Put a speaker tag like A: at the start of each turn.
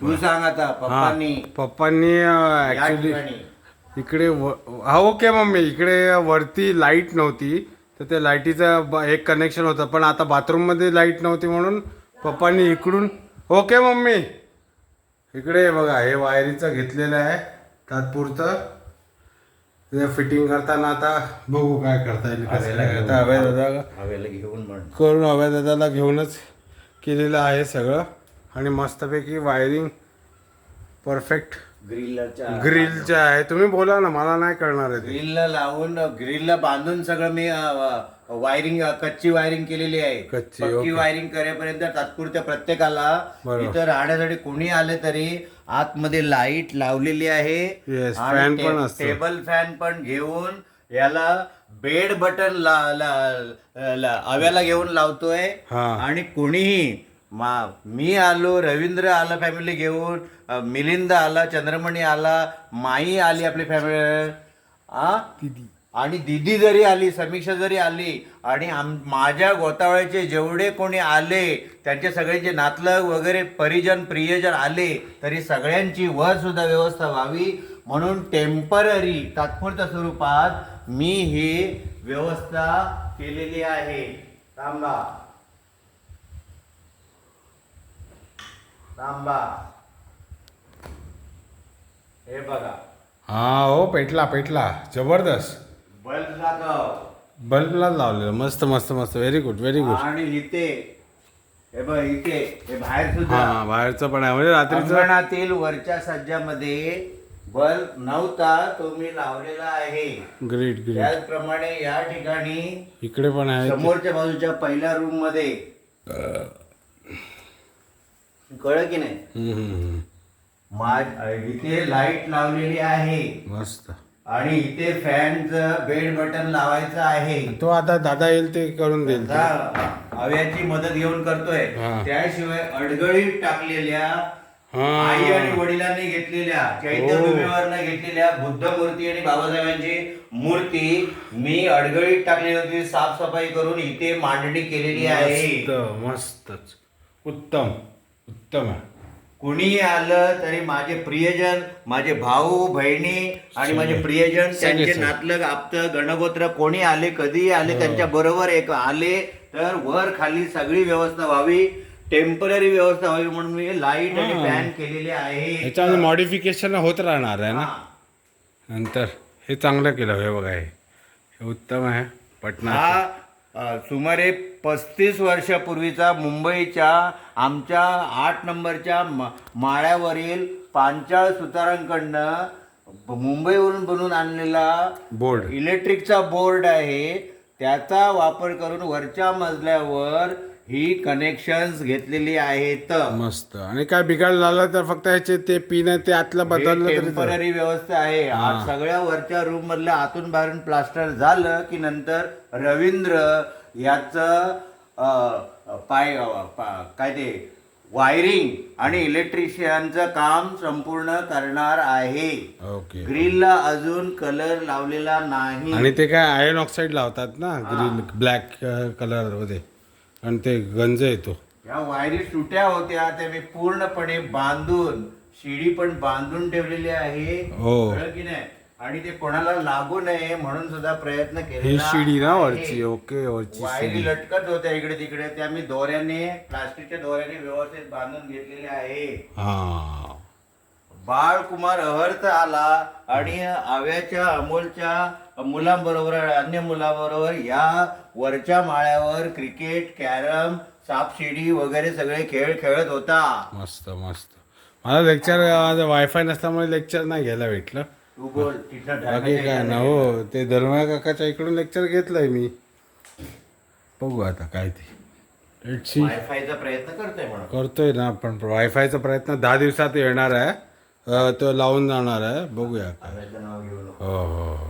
A: तू सांग आता पप्पांनी.
B: पप्पांनी
A: या
B: ऍक्च्युली
A: ठिकाणी.
B: इकडे व- हा ओके मम्मी इकडे वरती लाइट नव्हती तर त्या लाईटीचं ब- एक कनेक्शन होतं पण आता बाथरूममध्ये लाइट नव्हती म्हणून पप्पांनी इकडून ओके मम्मी. इकडे बघा हे वायरीचं घेतलेलं आहे तात्पुरतं. ते फिटिंग करताना आता बघू काय करता येईल कसं काय करता दादा
A: हवेला घेऊन म्हण
B: करून हव्या दादाला घेऊनच केलेलं आहे सगळं. आणि मस्तपैकी वायरिंग परफेक्ट
A: ग्रिलच्या
B: ग्रिलच्या आहे तुम्ही बोला ना मला नाही कळणार आहे ते
A: ग्रिलला लावून ग्रिलला बांधून सगळं मी वायरिंग कच्ची वायरिंग केलेली आहे
B: कच्ची, ओके.
A: वायरिंग करेपर्यंत तात्पुरत्या प्रत्येकाला
B: बरोबर.
A: इथं राहण्यासाठी कोणी आले तरी आतमध्ये लाइट लावलेली आहे
B: Yes,
A: आणि
B: fan पण असतो.
A: टेबल फॅन पण घेऊन याला बेड बटन ला ला- ला- हव्याला घेऊन लावतोय
B: हा.
A: आणि कोणीही मा मी आलो रवींद्र आला फॅमिली घेऊन मिलिंद आला चंद्रमणी आला माई आली आपली फॅमिली आ? आणि दिदी जरी आली समीक्षा जरी आली आणि आम माझ्या गोतावळ्याचे जेवढे कोणी आले त्यांचे सगळ्यांचे नातलग वगैरे परिजन प्रियजन आले तरी सगळ्यांची वर सुद्धा व्यवस्था व्हावी. म्हणून टेंपररी तात्पुरत्या स्वरूपात मी ही व्यवस्था केलेली आहे. थांबा. थांबा. हे बघा.
B: हा हो पेटला पेटला. जबरदस्त.
A: बल्ब दाखव
B: बल्बला लावलेलं. मस्त मस्त मस्त. व्हेरी गुड व्हेरी गुड
A: आणि इथे हे बघ इथे हे बाहेर सुद्धा.
B: हा बाहेरचं पण आहे. म्हणजे रात्रीचं
A: अंगणातील वरच्या सज्जामध्ये बल्ब नव्हता तो मी लावलेला आहे.
B: ग्रेट ग्रेट
A: त्याचप्रमाणे या ठिकाणी
B: इकडे पण आहे.
A: समोरच्या बाजूच्या पहिल्या रूममध्ये कळ की नाही? इथे लाइट लावलेली आहे.
B: मस्त.
A: आणि इथे फॅनचं बेड बटन लावायचं आहे.
B: तो आता दादा येईल ते करून देईल
A: हव्याची मदत घेऊन करतोय.
B: हा.
A: त्याशिवाय अडगळीत टाकलेल्या
B: हा.
A: आई आणि वडिलांनी घेतलेल्या चैत्यभूमीवरनं घेतलेल्या बुद्ध मूर्ती आणि बाबासाहेबांची मूर्ती मी अडगळीत टाकलेली होती साफसफाई करून इथे मांडणी केलेली आहे.
B: मस्त मस्तच. उत्तम. उत्तम आहे.
A: कुणीही आलं तरी माझे प्रियजन माझे भाऊ बहिणी आणि माझे प्रियजन त्यांचे. नातलग आप्त गणगोत्र कोणी आले कधीही आले त्यांच्या बरोबर एक आले तर वर खाली सगळी व्यवस्था व्हावी टेंपररी व्यवस्था व्हावी म्हणून मी लाइट आणि
B: हा.
A: फॅन केलेले आहे.
B: ह्याच्यामध्ये मॉडिफिकेशन होत राहणार आहे ना?
A: हा.
B: नंतर हे चांगलं केलं हे बघा हे. हे उत्तम आहे. पटना
A: हा सुमारे पस्तीस वर्षापूर्वीचा मुंबईच्या आमच्या आठ नंबरच्या म- माळ्यावरील पांचाळ सुतारांकडनं मुंबईवरून बनवून आणलेला
B: बोर्ड.
A: इलेक्ट्रिकचा बोर्ड आहे. त्याचा वापर करून वरच्या मजल्यावर ही कनेक्शन्स घेतलेली आहेत.
B: मस्त. आणि काय बिघाड झाला तर फक्त ह्याचे ते पिन आहे ते आतलं बदललं तरी चालेल.
A: टेंपररी व्यवस्था आहे. आज सगळ्या वरच्या रूम मधल्या आतून बाहेरून प्लास्टर झालं की नंतर रवींद्र याच पाय अ, पा- काय ते वायरिंग आणि इलेक्ट्रिशियनचं काम संपूर्ण करणार आहे.
B: ओके
A: ग्रिलला अजून कलर लावलेला नाही.
B: आणि ते काय आयर्न ऑक्साईड लावतात ना ग्रीन ब्लॅक कलरमध्ये. आणि ते गंज येतो.
A: या वायरी सुट्या होत्या त्या मी पूर्णपणे बांधून शिडी पण बांधून ठेवलेली आहे.
B: हो.
A: कळलं की नाही? आणि ते कोणाला लागू नये म्हणून सुद्धा प्रयत्न
B: ही
A: केलेला
B: शिडी ना
A: आहे.
B: वरची? ओके वरची
A: वायरी
B: शिडी.
A: लटकत होत्या इकडे तिकडे. त्या मी दोऱ्याने प्लास्टिकच्या दोऱ्याने व्यवस्थित बांधून घेतलेले आहे.
B: हा.
A: बाळकुमार अहर्थ आला आणि आव्याच्या अमोलच्या मुलांबरोबर अन्य मुलाबरोबर या वरच्या माळ्यावर क्रिकेट कॅरम सापशिडी वगैरे सगळे खेळ खेळत होता.
B: मस्त मस्त. मला लेक्चर वायफाय नसल्यामुळे लेक्चर नाही घ्यायला भेटलं.
A: तू बोल तिथं
B: बाकी काय ना हो ते धर्मा काकाच्या इकडून लेक्चर घेतलंय मी. बघू आता काय ते. Let's see.
A: वायफायचा प्रयत्न करतोय म्हणून.
B: करतोय ना आपण वायफायचा प्रयत्न दहा दिवसात येणार आहे. अं, तो लावून जाणार आहे. बघूया काय
A: आव्याचं नाव घेऊ नको.
B: हो हो हो.